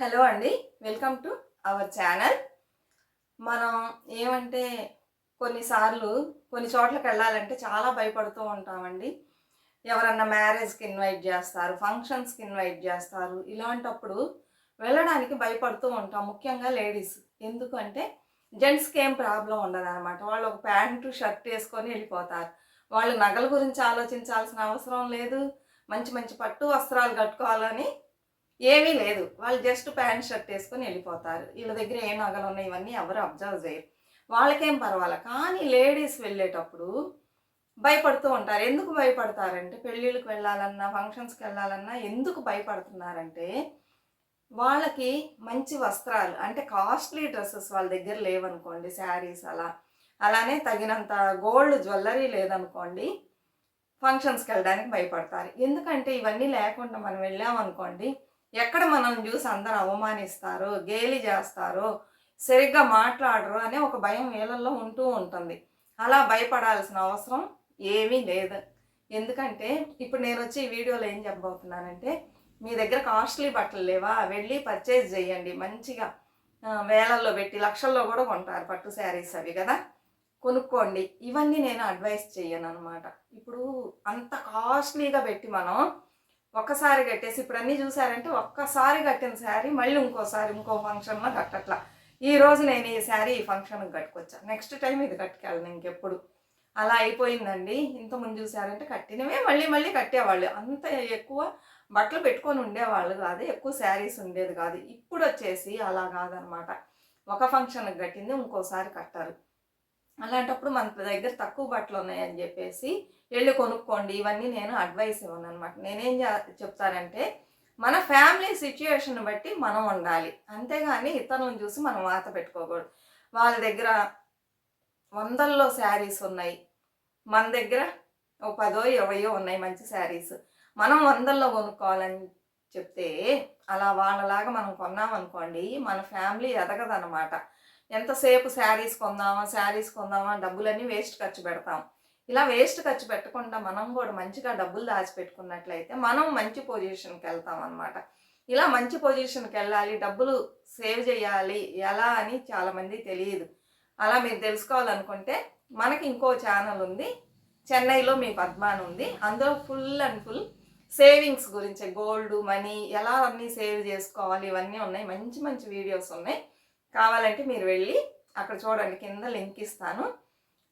Hello అండి. Welcome to our channel. మనం ఏమంటే కొన్నిసార్లు కొన్ని చోట్లకి వెళ్ళాలంటే చాలా భయపడుతూ ఉంటామండి. ఎవరన్నా మ్యారేజ్కి ఇన్వైట్ చేస్తారు ఫంక్షన్స్కి ఇన్వైట్ చేస్తారు ఇలాంటప్పుడు వెళ్ళడానికి భయపడుతూ ఉంటాం ముఖ్యంగా లేడీస్. ఎందుకంటే జెంట్స్కి ఏం ప్రాబ్లం ఉండదు అనమాట వాళ్ళు ఒక ప్యాంటు షర్ట్ వేసుకొని వెళ్ళిపోతారు. వాళ్ళు నగల గురించి ఆలోచించాల్సిన అవసరం లేదు. మంచి మంచి పట్టు వస్త్రాలు కట్టుకోవాలని ఏమీ లేదు. వాళ్ళు జస్ట్ ప్యాంట్ షర్ట్ వేసుకొని వెళ్ళిపోతారు. వీళ్ళ దగ్గర ఏ నగలు ఉన్నాయి ఇవన్నీ ఎవరు అబ్జర్వ్ చేయరు. వాళ్ళకేం పర్వాలే. కానీ లేడీస్ వెళ్ళేటప్పుడు భయపడుతూ ఉంటారు. ఎందుకు భయపడతారంటే పెళ్ళిళ్ళకి వెళ్ళాలన్నా ఫంక్షన్స్కి వెళ్ళాలన్నా ఎందుకు భయపడుతున్నారంటే వాళ్ళకి మంచి వస్త్రాలు అంటే కాస్ట్లీ డ్రెస్సెస్ వాళ్ళ దగ్గర లేవనుకోండి శారీస్ అలా అలానే తగినంత గోల్డ్ జ్యువెలరీ లేదనుకోండి ఫంక్షన్స్కి వెళ్ళడానికి భయపడతారు. ఎందుకంటే ఇవన్నీ లేకుండా మనం వెళ్ళామనుకోండి ఎక్కడ మనం చూసి అందరూ అవమానిస్తారు గేలి చేస్తారు సరిగ్గా మాట్లాడరు అనే ఒక భయం వీళ్ళల్లో ఉంటూ ఉంటుంది. అలా భయపడాల్సిన అవసరం ఏమీ లేదు. ఎందుకంటే ఇప్పుడు నేను వచ్చి ఈ వీడియోలో ఏం చెప్పబోతున్నానంటే మీ దగ్గర కాస్ట్లీ బట్టలు లేవా? వెళ్ళి పర్చేజ్ చేయండి. మంచిగా వేలల్లో పెట్టి లక్షల్లో కూడా కొంటారు పట్టు శారీస్ అవి కదా? కొనుక్కోండి. ఇవన్నీ నేను అడ్వైస్ చేయను అనమాట ఇప్పుడు అంత కాస్ట్లీగా పెట్టి మనం ఒక్కసారి కట్టేసి ఇప్పుడు అన్నీ చూసారంటే ఒక్కసారి కట్టిన శారీ మళ్ళీ ఇంకోసారి ఇంకో ఫంక్షన్లో కట్టట్లా. ఈ రోజు నేను ఈ శారీ ఈ ఫంక్షన్కి కట్టుకొచ్చా. నెక్స్ట్ టైం ఇది కట్టుకెళ్ళను ఇంకెప్పుడు. అలా అయిపోయిందండి. ఇంతకుముందు చూసారంటే కట్టినవే మళ్ళీ మళ్ళీ కట్టేవాళ్ళు. అంత ఎక్కువ బట్టలు పెట్టుకొని ఉండేవాళ్ళు కాదు ఎక్కువ శారీస్ ఉండేది కాదు. ఇప్పుడు వచ్చేసి అలా కాదనమాట. ఒక ఫంక్షన్కి కట్టింది ఇంకోసారి కట్టారు. అలాంటప్పుడు మన దగ్గర తక్కువ బట్టలు ఉన్నాయని చెప్పేసి వెళ్ళి కొనుక్కోండి. ఇవన్నీ నేను అడ్వైస్ ఇవ్వను అనమాట నేనేం చే- చెప్తానంటే మన ఫ్యామిలీ సిచ్యుయేషన్ బట్టి మనం ఉండాలి. అంతేగాని ఇతరులను చూసి మనం వాత పెట్టుకోకూడదు. వాళ్ళ దగ్గర వందల్లో శారీస్ ఉన్నాయి. మన దగ్గర ఓ పదో ఇరవయో ఉన్నాయి మంచి శారీస్. మనం వందల్లో కొనుక్కోవాలని చెప్తే అలా వాళ్ళలాగా మనం కొన్నామనుకోండి మన ఫ్యామిలీ ఎదగదనమాట ఎంతసేపు శారీస్ కొందామా శారీస్ కొందామా డబ్బులన్నీ వేస్ట్ ఖర్చు పెడతాం. ఇలా వేస్ట్ ఖర్చు పెట్టకుండా మనం కూడా మంచిగా డబ్బులు దాచిపెట్టుకున్నట్లయితే మనం మంచి పొజిషన్కి వెళ్తాం అనమాట ఇలా మంచి పొజిషన్కి వెళ్ళాలి డబ్బులు సేవ్ చేయాలి ఎలా అని చాలామంది తెలియదు. అలా మీరు తెలుసుకోవాలనుకుంటే మనకి ఇంకో ఛానల్ ఉంది చెన్నైలో మీ పద్మాన్ ఉంది. అందులో ఫుల్ అండ్ ఫుల్ సేవింగ్స్ గురించి గోల్డ్ మనీ ఎలా అన్నీ సేవ్ చేసుకోవాలి ఇవన్నీ ఉన్నాయి. మంచి మంచి వీడియోస్ ఉన్నాయి. కావాలంటే మీరు వెళ్ళి అక్కడ చూడండి కింద లింక్ ఇస్తాను.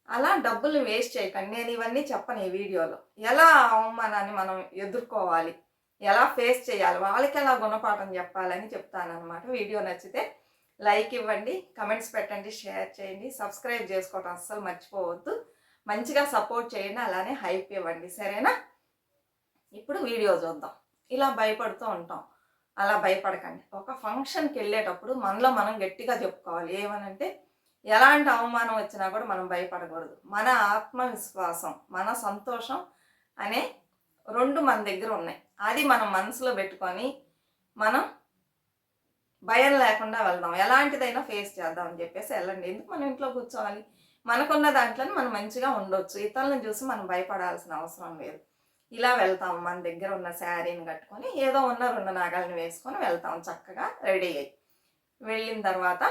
అలా డబ్బులు వేస్ట్ చేయకండి. నేను ఇవన్నీ చెప్పను ఈ వీడియోలో. ఎలా అవమానాన్ని మనం ఎదుర్కోవాలి? ఎలా ఫేస్ చేయాలి? వాళ్ళకి ఎలా గుణపాఠం చెప్పాలని చెప్తానమాట వీడియో నచ్చితే లైక్ ఇవ్వండి కమెంట్స్ పెట్టండి షేర్ చేయండి. సబ్స్క్రైబ్ చేసుకోవటం అస్సలు మర్చిపోవద్దు. మంచిగా సపోర్ట్ చేయండి అలానే హైప్ ఇవ్వండి. సరేనా? ఇప్పుడు వీడియో చూద్దాం. ఇలా భయపడుతూ ఉంటాం. అలా భయపడకండి. ఒక ఫంక్షన్కి వెళ్ళేటప్పుడు మనలో మనం గట్టిగా చెప్పుకోవాలి. ఏమనంటే ఎలాంటి అవమానం వచ్చినా కూడా మనం భయపడకూడదు. మన ఆత్మవిశ్వాసం మన సంతోషం అనే రెండు మన దగ్గర ఉన్నాయి. అది మనం మనసులో పెట్టుకొని మనం భయం లేకుండా వెళ్దాం. ఎలాంటిదైనా ఫేస్ చేద్దాం అని చెప్పేసి వెళ్ళండి. ఎందుకు మనం ఇంట్లో కూర్చోవాలి? మనకున్న దాంట్లో మనం మంచిగా ఉండొచ్చు. ఇతరులను చూసి మనం భయపడాల్సిన అవసరం లేదు. ఇలా వెళ్తాం మన దగ్గర ఉన్న శారీని కట్టుకొని ఏదో ఉన్న రెండు నాగాలను వేసుకొని వెళ్తాం చక్కగా రెడీ అయ్యి. వెళ్ళిన తర్వాత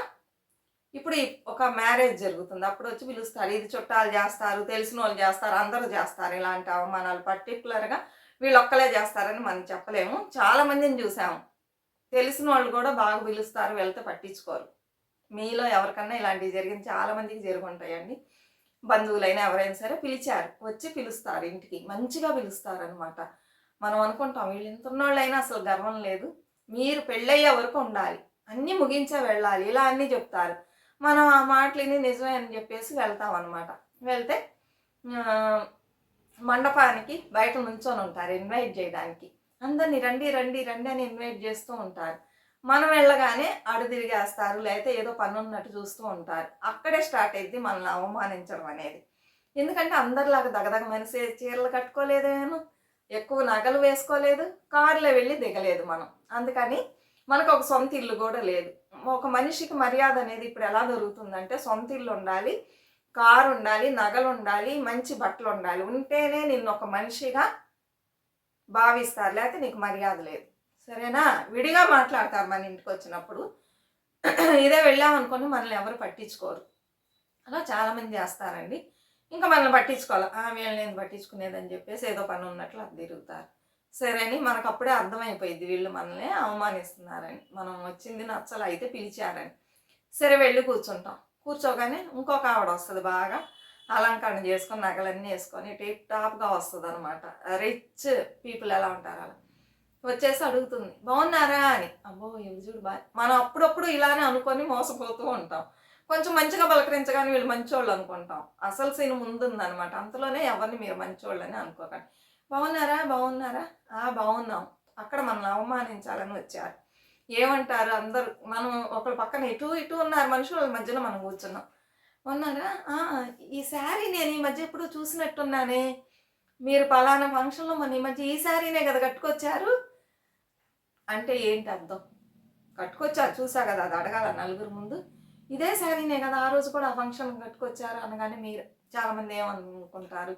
ఇప్పుడు ఈ ఒక మ్యారేజ్ జరుగుతుంది. అప్పుడు వచ్చి పిలుస్తారు ఇది చుట్టాలు చేస్తారు తెలిసిన వాళ్ళు చేస్తారు అందరూ చేస్తారు. ఇలాంటి అవమానాలు పర్టికులర్గా వీళ్ళు ఒక్కలే చేస్తారని మనం చెప్పలేము. చాలా మందిని చూసాము. తెలిసిన వాళ్ళు కూడా బాగా పిలుస్తారు వెళ్తే పట్టించుకోరు. మీలో ఎవరికన్నా ఇలాంటివి జరిగింది చాలా మందికి జరుగుంటాయండి బంధువులైనా ఎవరైనా సరే పిలిచారు. వచ్చి పిలుస్తారు ఇంటికి. మంచిగా పిలుస్తారు అనమాట మనం అనుకుంటాం వీళ్ళు ఎంత ఉన్నోళ్ళైనా అసలు గర్వం లేదు. మీరు పెళ్ళయ్యే వరకు ఉండాలి. అన్నీ ముగించే వెళ్ళాలి. ఇలా అన్నీ చెప్తారు. మనం ఆ మాటలని నిజమే అని చెప్పేసి వెళ్తాం అనమాట వెళ్తే మండపానికి బయట నుంచొని ఉంటారు. ఇన్వైట్ చేయడానికి. అందరినీ రండి రండి రండి అని ఇన్వైట్ చేస్తూ ఉంటారు. మనం వెళ్ళగానే అడు తిరిగేస్తారు లేకపోతే ఏదో పని ఉన్నట్టు చూస్తూ ఉంటారు. అక్కడే స్టార్ట్ అయింది మనల్ని అవమానించడం అనేది. ఎందుకంటే అందరిలాగా దగదగ మనిషి చీరలు కట్టుకోలేదేమో ఎక్కువ నగలు వేసుకోలేదు కారులో వెళ్ళి దిగలేదు మనం. అందుకని మనకు ఒక సొంత ఇల్లు కూడా లేదు. ఒక మనిషికి మర్యాద అనేది ఇప్పుడు ఎలా దొరుకుతుందంటే సొంత ఇల్లు ఉండాలి కారు ఉండాలి నగలు ఉండాలి మంచి బట్టలు ఉండాలి. ఉంటేనే నిన్ను ఒక మనిషిగా భావిస్తారు లేకపోతే నీకు మర్యాద లేదు. సరేనా? విడిగా మాట్లాడతారు మన ఇంటికి వచ్చినప్పుడు. ఇదే వెళ్ళామనుకోని మనల్ని ఎవరు పట్టించుకోరు. అలా చాలామంది చేస్తారండి. ఇంకా మనల్ని పట్టించుకోవాలి? "ఆ, వీళ్ళని నేను పట్టించుకునేదని చెప్పేసి ఏదో పని ఉన్నట్లు అది తిరుగుతారు. సరే అని మనకు అప్పుడే అర్థమైపోయింది వీళ్ళు మనల్ని అవమానిస్తున్నారని. మనం వచ్చింది నచ్చలు అయితే పిలిచారని. సరే వెళ్ళి కూర్చుంటాం. కూర్చోగానే ఇంకొక ఆవిడ వస్తుంది బాగా. అలంకరణ చేసుకొని నగలన్నీ వేసుకొని టిప్ టాప్గా వస్తుంది అనమాట రిచ్ పీపుల్ ఎలా ఉంటారు అలా? వచ్చేసి అడుగుతుంది బాగున్నారా? అని. అబ్బో ఇవి చూడు బా మనం అప్పుడప్పుడు ఇలానే అనుకొని మోసపోతూ ఉంటాం. కొంచెం మంచిగా పలకరించగానే వీళ్ళు మంచోళ్ళు అనుకుంటాం. అసలు సీన్ ముందుందనమాట అంతలోనే ఎవరిని మీరు మంచోళ్ళని అనుకోకండి. బాగున్నారా? బాగున్నారా? ఆ బాగున్నాం. అక్కడ మనల్ని అవమానించాలని వచ్చారు. ఏమంటారు? అందరు మనం ఒకళ్ళ పక్కన ఇటు ఇటు ఉన్నారు మనుషుల మధ్యలో మనం కూర్చున్నాం. ఉన్నారా ఈ శారీ నేను ఈ మధ్య ఎప్పుడు చూసినట్టున్నానే. మీరు పలానా ఫంక్షన్లో మన ఈ మధ్య ఈ శారీనే కదా కట్టుకొచ్చారు? అంటే ఏంటి అర్థం? కట్టుకొచ్చారు చూసా కదా అది అడగాల నలుగురు ముందు. ఇదే శారీనే కదా ఆ రోజు కూడా ఆ ఫంక్షన్ కట్టుకొచ్చారు అనగానే మీరు చాలామంది ఏమనుకుంటారు?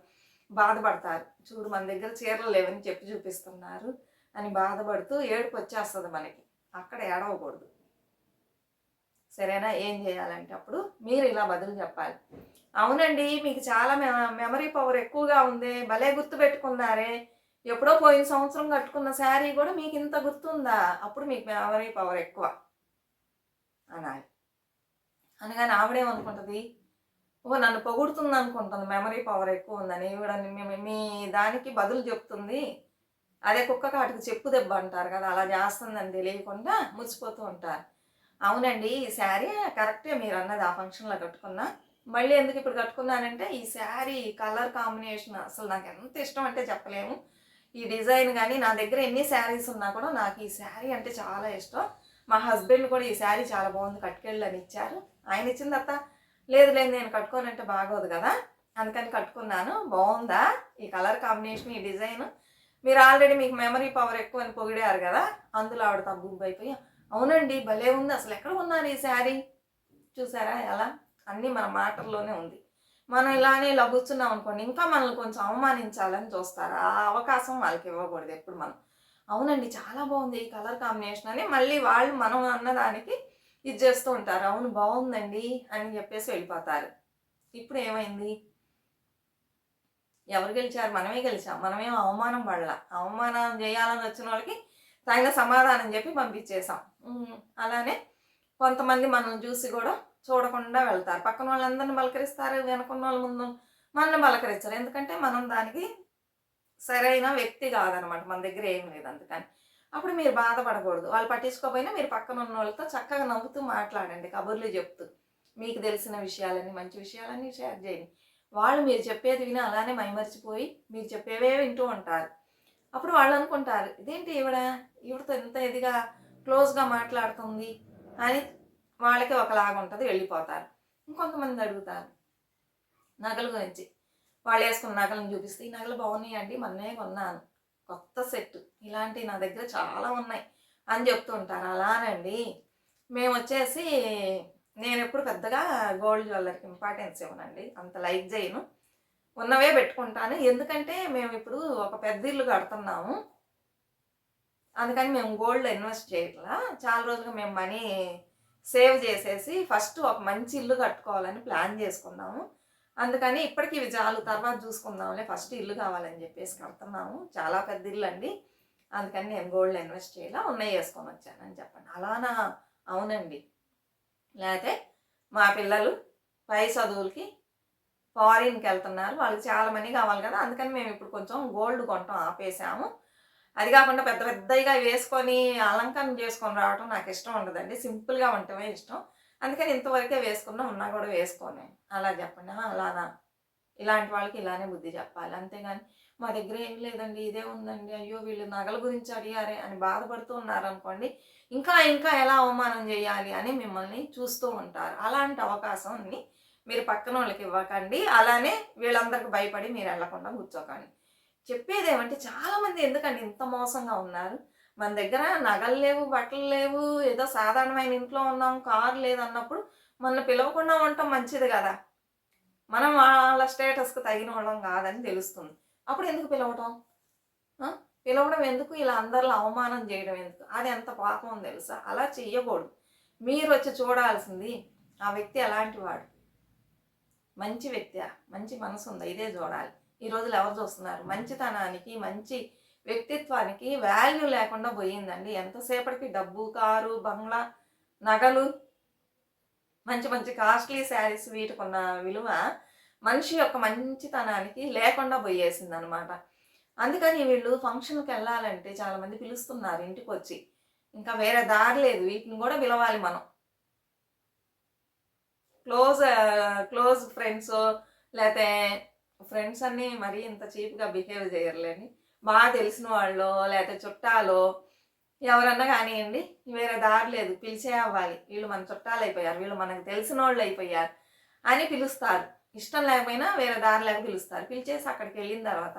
బాధపడతారు. చూడు మన దగ్గర చీరలు లేవని చెప్పి చూపిస్తున్నారు అని బాధపడుతూ ఏడుపు వచ్చేస్తుంది మనకి. అక్కడ ఏడవకూడదు. సరేనా? ఏం చేయాలంటే అప్పుడు మీరు ఇలా బదులు చెప్పాలి. అవునండి మీకు చాలా మె- మెమరీ పవర్ ఎక్కువగా ఉంది. భలే గుర్తు పెట్టుకున్నారే ఎప్పుడో పోయిన సంవత్సరం కట్టుకున్న శారీ కూడా మీకు ఇంత గుర్తుందా? అప్పుడు మీకు మెమరీ పవర్ ఎక్కువ. అనాలి. అనగానే ఆవిడేమనుకుంటుంది ఓ నన్ను పొగుడుతుంది అనుకుంటుంది మెమరీ పవర్ ఎక్కువ ఉందని. ఈవిడ మీ- మీ దానికి బదులు చెప్తుంది. అదే కుక్క కాటికి చెప్పు దెబ్బ అంటారు కదా అలా చేస్తుందని తెలియకుండా మురిసిపోతూ ఉంటారు. అవునండి ఈ శారీ కరెక్టే మీరు అన్నది ఆ ఫంక్షన్లో కట్టుకున్నా. మళ్ళీ ఎందుకు ఇప్పుడు కట్టుకున్నానంటే ఈ శారీ కలర్ కాంబినేషన్ అసలు నాకు ఎంత ఇష్టం అంటే చెప్పలేము. ఈ డిజైన్ కానీ నా దగ్గర ఎన్ని శారీస్ ఉన్నా కూడా నాకు ఈ శారీ అంటే చాలా ఇష్టం. మా హస్బెండ్ కూడా ఈ శారీ చాలా బాగుంది కట్టుకెళ్ళని అని ఇచ్చారు. ఆయన ఇచ్చిన తర్వాత లేదు లేదు నేను కట్టుకోనంటే బాగోదు కదా అందుకని కట్టుకున్నాను. బాగుందా ఈ కలర్ కాంబినేషన్ ఈ డిజైన్? మీరు ఆల్రెడీ మీకు మెమరీ పవర్ ఎక్కువ అని పొగిడారు కదా అందులో ఆవిడ తగ్గుబ్బు అయిపోయి అవునండి భలే ఉంది అసలు ఎక్కడ ఉన్నారు ఈ శారీ? చూసారా ఎలా? అన్నీ మన మాటల్లోనే ఉంది. మనం ఇలానే ఇలా కూర్చున్నాం అనుకోండి ఇంకా మనల్ని కొంచెం అవమానించాలని చూస్తారు? ఆ అవకాశం వాళ్ళకి ఇవ్వకూడదు ఎప్పుడు మనం. అవునండి చాలా బాగుంది ఈ కలర్ కాంబినేషన్ అని మళ్ళీ వాళ్ళు మనం అన్నదానికి ఇది చేస్తూ ఉంటారు. అవును బాగుందండి అని చెప్పేసి వెళ్ళిపోతారు. ఇప్పుడు ఏమైంది? ఎవరు గెలిచారు? మనమే గెలిచాం. మనమేం అవమానం పడలా. అవమానం చేయాలని వచ్చిన వాళ్ళకి తగిన సమాధానం చెప్పి పంపించేసాం అలానే కొంతమంది మనం చూసి కూడా చూడకుండా వెళ్తారు. పక్కన వాళ్ళందరిని పలకరిస్తారు వెనుకున్న వాళ్ళ ముందు మనల్ని పలకరించరు. ఎందుకంటే మనం దానికి సరైన వ్యక్తి కాదనమాట. మన దగ్గర ఏం లేదు అందుకని. అప్పుడు మీరు బాధపడకూడదు. వాళ్ళు పట్టించుకోకపోయినా మీరు పక్కన ఉన్న వాళ్ళతో చక్కగా నవ్వుతూ మాట్లాడండి. కబుర్లు చెప్తూ. మీకు తెలిసిన విషయాలని మంచి విషయాలన్నీ షేర్ చేయండి. వాళ్ళు మీరు చెప్పేది విని అలానే మైమరిచిపోయి మీరు చెప్పేవే వింటూ ఉంటారు. అప్పుడు వాళ్ళు అనుకుంటారు ఇదేంటి ఈవిడ? ఈవిడతో ఎంత ఇదిగా క్లోజ్గా మాట్లాడుతుంది అని వాళ్ళకి ఒకలాగా ఉంటుంది వెళ్ళిపోతారు. ఇంకొంతమంది అడుగుతారు. నగల గురించి. వాళ్ళు వేసుకున్న నగలను చూపిస్తే ఈ నగలు బాగున్నాయండి మొన్నే కొన్నాను. కొత్త సెట్. ఇలాంటివి నా దగ్గర చాలా ఉన్నాయి. అని చెప్తూ ఉంటారు. అలానండి మేము వచ్చేసి నేను ఎప్పుడు పెద్దగా గోల్డ్ జ్యువెలర్కి ఇంపార్టెన్స్ ఇవ్వనండి. అంత లైక్ చేయను. ఉన్నవే పెట్టుకుంటాను. ఎందుకంటే మేము ఇప్పుడు ఒక పెద్ద ఇల్లు కడుతున్నాము. అందుకని మేము గోల్డ్ ఇన్వెస్ట్ చేయట్లా. చాలా రోజులుగా మేము మనీ సేవ్ చేసేసి ఫస్ట్ ఒక మంచి ఇల్లు కట్టుకోవాలని ప్లాన్ చేసుకున్నాము అందుకని ఇప్పటికి ఇవి చాలు తర్వాత చూసుకుందాంలే ఫస్ట్ ఇల్లు కావాలని చెప్పేసి కడుతున్నాము. చాలా పెద్ద ఇల్లు అండి. అందుకని నేను గోల్డ్ ఇన్వెస్ట్ చేయాలా ఉన్నాయి వేసుకొని వచ్చానని చెప్పండి. అలానా? అవునండి. లేకపోతే మా పిల్లలు పై చదువులకి ఫారిన్కి వెళ్తున్నారు. వాళ్ళకి చాలా మనీ కావాలి కదా. అందుకని మేము ఇప్పుడు కొంచెం గోల్డ్ కొంటాం ఆపేసాము. అది కాకుండా పెద్ద పెద్దగా వేసుకొని అలంకరణ చేసుకొని రావడం నాకు ఇష్టం ఉండదండి. సింపుల్గా ఉండటమే ఇష్టం. అందుకని ఇంతవరకే వేసుకున్నా ఉన్నా కూడా వేసుకోను. అలా చెప్పండి. అలానా? ఇలాంటి వాళ్ళకి ఇలానే బుద్ధి చెప్పాలి. అంతేగాని మా దగ్గర ఏం లేదండి. ఇదే ఉందండి. అయ్యో వీళ్ళు నగల గురించి అడిగారే అని బాధపడుతూ ఉన్నారనుకోండి ఇంకా ఇంకా ఎలా అవమానం చేయాలి అని మిమ్మల్ని చూస్తూ ఉంటారు. అలాంటి అవకాశాన్ని మీరు పక్కన వాళ్ళకి ఇవ్వకండి. అలానే వీళ్ళందరికి భయపడి మీరు వెళ్ళకుండా కూర్చోకండి. చెప్పేది ఏమంటే చాలామంది ఎందుకండి ఇంత మోసంగా ఉన్నారు? మన దగ్గర నగలు లేవు బట్టలు లేవు ఏదో సాధారణమైన ఇంట్లో ఉన్నాం కారు లేదన్నప్పుడు మనల్ని మన పిలవకుండా ఉండటం మంచిది కదా. మనం వాళ్ళ స్టేటస్కి తగిన వాళ్ళం కాదని తెలుస్తుంది. అప్పుడు ఎందుకు పిలవటం? పిలవడం ఎందుకు? ఇలా అందరిలో అవమానం చేయడం ఎందుకు? అది ఎంత పాపం తెలుసా? అలా చెయ్యకూడదు. మీరు వచ్చి చూడాల్సింది ఆ వ్యక్తి ఎలాంటి వాడు. మంచి వ్యక్తి మంచి మనసు ఉందా ఇదే చూడాలి. ఈ రోజులు ఎవరు చూస్తున్నారు? మంచితనానికి మంచి వ్యక్తిత్వానికి వాల్యూ లేకుండా పోయిందండి. ఎంతసేపటికి డబ్బు కారు బంగ్లా నగలు మంచి మంచి కాస్ట్లీ శారీస్ వీటికున్న విలువ మనిషి యొక్క మంచితనానికి లేకుండా పోయేసింది అనమాట అందుకని వీళ్ళు ఫంక్షన్కి వెళ్ళాలంటే చాలామంది పిలుస్తున్నారు ఇంటికి వచ్చి ఇంకా వేరే దారి లేదు. వీటిని కూడా పిలవాలి మనం. క్లోజ్ క్లోజ్ ఫ్రెండ్స్ లేకపోతే ఫ్రెండ్స్ అన్నీ మరీ ఇంత చీప్గా బిహేవ్ చేయరులేని బాగా తెలిసిన వాళ్ళు లేకపోతే చుట్టాలు ఎవరన్నా కానివ్వండి వేరే దారి లేదు. పిలిచే అవ్వాలి. వీళ్ళు మన చుట్టాలు అయిపోయారు. వీళ్ళు మనకు తెలిసిన వాళ్ళు అయిపోయారు అని పిలుస్తారు. ఇష్టం లేకపోయినా వేరే దారి లేక పిలుస్తారు. పిలిచేసి అక్కడికి వెళ్ళిన తర్వాత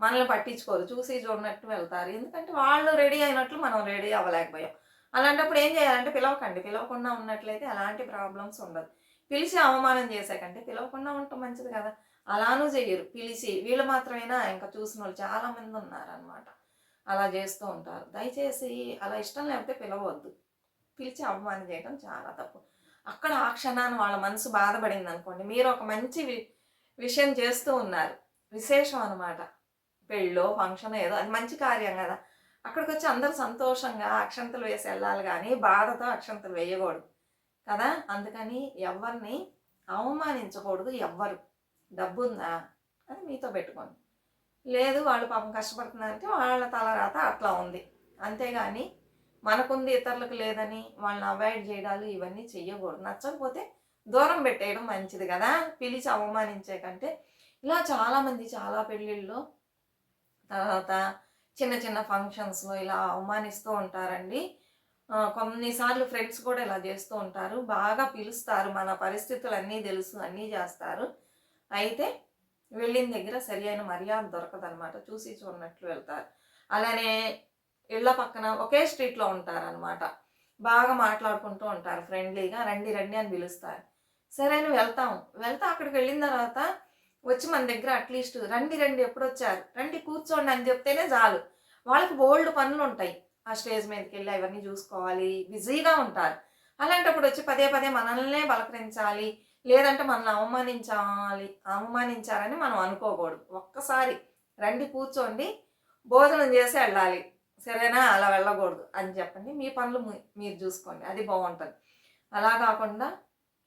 మనల్ని పట్టించుకోరు. చూసి చూడనట్టు వెళ్తారు. ఎందుకంటే వాళ్ళు రెడీ అయినట్లు మనం రెడీ అవ్వలేకపోయాం. అలాంటప్పుడు ఏం చేయాలంటే పిలవకండి. పిలవకుండా ఉన్నట్లయితే అలాంటి ప్రాబ్లమ్స్ ఉండదు. పిలిచి అవమానం చేసాకంటే పిలవకుండా ఉండటం మంచిది కదా. అలానూ చెయ్యరు. పిలిచి వీళ్ళు మాత్రమేనా? ఇంకా చూసిన వాళ్ళు చాలామంది ఉన్నారనమాట అలా చేస్తూ ఉంటారు. దయచేసి అలా ఇష్టం లేకపోతే పిలవద్దు. పిలిచి అవమానం చేయడం చాలా తప్పు. అక్కడ ఆ క్షణాన్ని వాళ్ళ మనసు బాధపడింది అనుకోండి మీరు ఒక మంచి వి విషయం చేస్తూ ఉన్నారు. విశేషం అనమాట పెళ్ళో ఫంక్షన్ ఏదో అది మంచి కార్యం కదా. అక్కడికి వచ్చి అందరు సంతోషంగా అక్షంతలు వేసి వెళ్ళాలి కానీ బాధతో అక్షంతలు వేయకూడదు కదా. అందుకని ఎవరిని అవమానించకూడదు ఎవ్వరు. డబ్బు ఉందా అని మీతో పెట్టుకోండి. లేదు వాళ్ళు పాపం కష్టపడుతున్నారంటే వాళ్ళ తలరాత అట్లా ఉంది. అంతేగాని మనకుంది ఇతరులకు లేదని వాళ్ళని అవాయిడ్ చేయడాలు ఇవన్నీ చెయ్యకూడదు. నచ్చకపోతే దూరం పెట్టేయడం మంచిది కదా. పిలిచి అవమానించే కంటే ఇలా చాలామంది చాలా పెళ్ళిళ్ళు తర్వాత చిన్న చిన్న ఫంక్షన్స్లో ఇలా అవమానిస్తూ ఉంటారండి. కొన్నిసార్లు ఫ్రెండ్స్ కూడా ఇలా చేస్తూ ఉంటారు. బాగా పిలుస్తారు. మన పరిస్థితులు అన్నీ తెలుసు అన్నీ చేస్తారు. అయితే వెళ్ళిన దగ్గర సరి అయిన మర్యాద దొరకదనమాట చూసి చూడనట్లు వెళ్తారు. అలానే ఇళ్ళ పక్కన ఒకే స్ట్రీట్లో ఉంటారనమాట బాగా మాట్లాడుకుంటూ ఉంటారు ఫ్రెండ్లీగా. రండి రండి అని పిలుస్తారు. సరే అని వెళ్తాం వెళ్తా అక్కడికి వెళ్ళిన తర్వాత వచ్చి మన దగ్గర అట్లీస్ట్ రండి రండి ఎప్పుడు వచ్చారు రండి కూర్చోండి అని చెప్తేనే చాలు. వాళ్ళకి బోల్డ్ పనులు ఉంటాయి ఆ స్టేజ్ మీదకి వెళ్ళి అవన్నీ చూసుకోవాలి. బిజీగా ఉంటారు. అలాంటప్పుడు వచ్చి పదే పదే మనల్నే పలకరించాలి. లేదంటే మనల్ని అవమానించాలి అవమానించాలని మనం అనుకోకూడదు. ఒక్కసారి రండి కూర్చోండి భోజనం చేసి వెళ్ళాలి. సరేనా? అలా వెళ్ళకూడదు అని చెప్పండి. మీ పనులు మీరు చూసుకోండి. అది బాగుంటుంది. అలా కాకుండా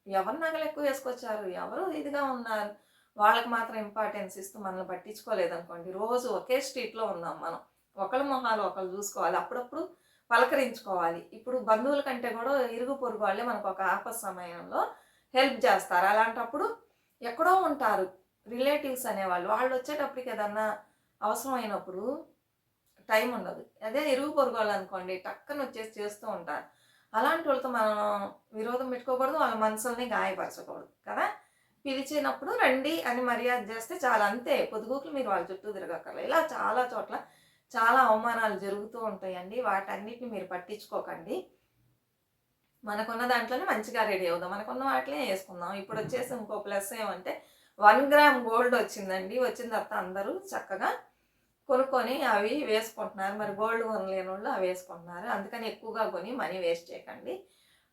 ఎవరు నగలు ఎక్కువ వేసుకొచ్చారు? ఎవరు ఇదిగా ఉన్నారు? వాళ్ళకి మాత్రం ఇంపార్టెన్స్ ఇస్తూ మనల్ని పట్టించుకోలేదు అనుకోండి రోజు ఒకే స్ట్రీట్లో ఉన్నాం మనం. ఒకళ్ళ మొహాలు ఒకళ్ళు చూసుకోవాలి. అప్పుడప్పుడు పలకరించుకోవాలి. ఇప్పుడు బంధువుల కంటే కూడా ఇరుగు పొరుగు వాళ్ళే మనకు ఒక ఆపద సమయంలో హెల్ప్ చేస్తారు. అలాంటప్పుడు ఎక్కడో ఉంటారు రిలేటివ్స్ అనేవాళ్ళు. వాళ్ళు వచ్చేటప్పటికి ఏదన్నా అవసరమైనప్పుడు టైం ఉండదు. అదే ఇరుగు పొరుగు టక్కన వచ్చేసి చేస్తూ ఉంటారు. అలాంటి వాళ్ళతో మనం విరోధం పెట్టుకోకూడదు వాళ్ళ మనసుల్ని గాయపరచకూడదు కదా? పిలిచినప్పుడు రండి అని మర్యాద చేస్తే చాలా అంతే. పొదుగుకులు మీరు వాళ్ళ చుట్టూ తిరగక్కర్లేదు. ఇలా చాలా చోట్ల చాలా అవమానాలు జరుగుతూ ఉంటాయండి. వాటన్నిటిని మీరు పట్టించుకోకండి. మనకున్న దాంట్లోనే మంచిగా రెడీ అవుదాం. మనకున్న వాటినే వేసుకుందాం ఇప్పుడు వచ్చేసి ఇంకో ప్లస్ ఏమంటే వన్ గ్రామ్ గోల్డ్ వచ్చిందండి. వచ్చిన తర్వాత అందరూ చక్కగా కొనుక్కొని అవి వేసుకుంటున్నారు. మరి గోల్డ్ కొనలేని వాళ్ళు అవి వేసుకుంటున్నారు. అందుకని ఎక్కువగా కొని మనీ వేస్ట్ చేయకండి.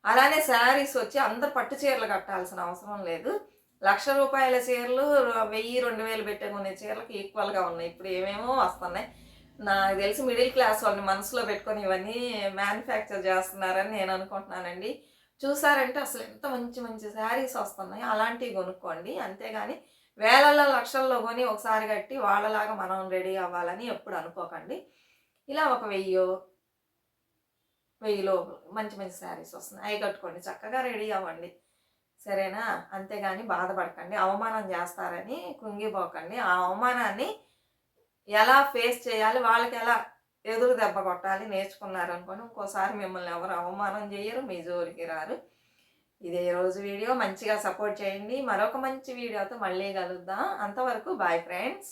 అలానే శారీస్ వచ్చి అందరు పట్టు చీరలు కట్టాల్సిన అవసరం లేదు. లక్ష రూపాయల చీరలు వెయ్యి రెండు వేలు పెట్టే కొనే చీరలకు ఈక్వల్గా ఉన్నాయి. ఇప్పుడు ఏమేమో వస్తున్నాయి. నాకు తెలిసి మిడిల్ క్లాస్ వాళ్ళని మనసులో పెట్టుకొని ఇవన్నీ మ్యానుఫ్యాక్చర్ చేస్తున్నారని నేను అనుకుంటున్నానండి. చూసారంటే అసలు ఎంత మంచి మంచి శారీస్ వస్తున్నాయి అలాంటివి కొనుక్కోండి. అంతేగాని వేలల్లో లక్షల్లో కొని ఒకసారి కట్టి వాళ్ళలాగా మనం రెడీ అవ్వాలని ఎప్పుడు అనుకోకండి. ఇలా ఒక వెయ్యో వెయ్యిలో మంచి మంచి శారీస్ వస్తున్నాయి. అవి కట్టుకోండి. చక్కగా రెడీ అవ్వండి. సరేనా? అంతేగాని బాధపడకండి. అవమానం చేస్తారని కుంగిపోకండి. ఆ అవమానాన్ని ఎలా ఫేస్ చేయాలి వాళ్ళకి ఎలా ఎదురు దెబ్బ కొట్టాలి నేర్చుకున్నారు అనుకోని ఇంకోసారి మిమ్మల్ని ఎవరు అవమానం చేయరు మీ జోలికి రారు. ఇదే రోజు వీడియో. మంచిగా సపోర్ట్ చేయండి. మరొక మంచి వీడియోతో మళ్ళీ కలుద్దాం. అంతవరకు బాయ్ ఫ్రెండ్స్